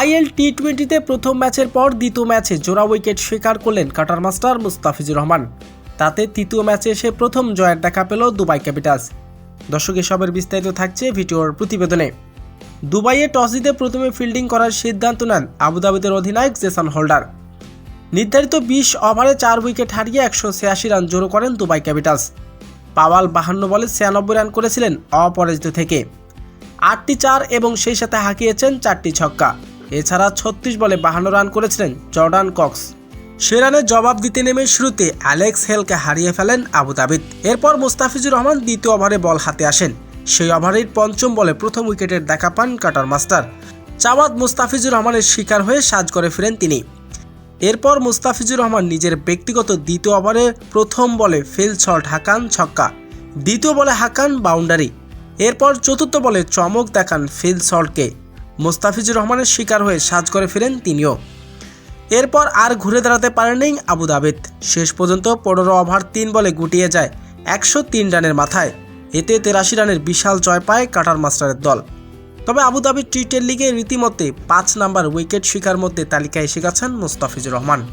IL টি টোয়েন্টিতে প্রথম ম্যাচের পর দ্বিতীয় ম্যাচে জোড়া উইকেট স্বীকার করলেন কাটার মাস্টার মুস্তাফিজুর রহমান। তাতে তৃতীয় ম্যাচে এসে প্রথম জয়ের দেখা পেল দুবাই ক্যাপিটালস। দর্শক, এসবের বিস্তারিত থাকছে ভিডিওর প্রতিবেদনে। দুবাইয়ে টস জিতে প্রথমে ফিল্ডিং করার সিদ্ধান্ত নেন আবুধাবিদের অধিনায়ক জেসন হোল্ডার। নির্ধারিত বিশ ওভারে চার উইকেট হারিয়ে একশো ছিয়াশি রান জোরো করেন দুবাই ক্যাপিটালস। পাওয়াল বাহান্ন বলে ছিয়ানব্বই রান করেছিলেন অপরাজিত থেকে। আটটি চার এবং সেই সাথে হাঁকিয়েছেন চারটি ছক্কা। এছাড়া ছত্রিশ বলে বাহান্ন রান করেছিলেন জর্ডান কক্স। সে রানের জবাব দিতে নেমে শুরুতে অ্যালেক্স হেলকে হারিয়ে ফেলেন আবুধাবিদ এরপর মুস্তাফিজুর রহমান দ্বিতীয় ওভারে বল হাতে আসেন। সেই ওভারের পঞ্চম বলে প্রথম উইকেটের দেখা পান কাটার মাস্টার। চাওয়াদ মুস্তাফিজুর রহমানের শিকার হয়ে সাজ করে ফিরেন তিনি। এরপর মুস্তাফিজুর রহমান নিজের ব্যক্তিগত দ্বিতীয় ওভারে প্রথম বলে ফিল শট হাকান ছক্কা, দ্বিতীয় বলে হাকান বাউন্ডারি। এরপর চতুর্থ বলে চমক দেখান ফিল শটকে। মুস্তাফিজুর রহমানের শিকার হয়ে সাজ করে ফিরেন তিনিও। এরপর আর ঘুরে দাঁড়াতে পারেননি আবু দাবিদ। শেষ পর্যন্ত পনেরো ওভার তিন বলে গুটিয়ে যায় একশো তিন রানের মাথায়। এতে তেরাশি রানের বিশাল জয় পায় কাটার মাস্টারের দল। তবে আবুধাবি টি টেন লিগে রীতিমতে পাঁচ নাম্বার উইকেট শিকার মধ্যে তালিকায় এসে গেছেন মুস্তাফিজুর রহমান।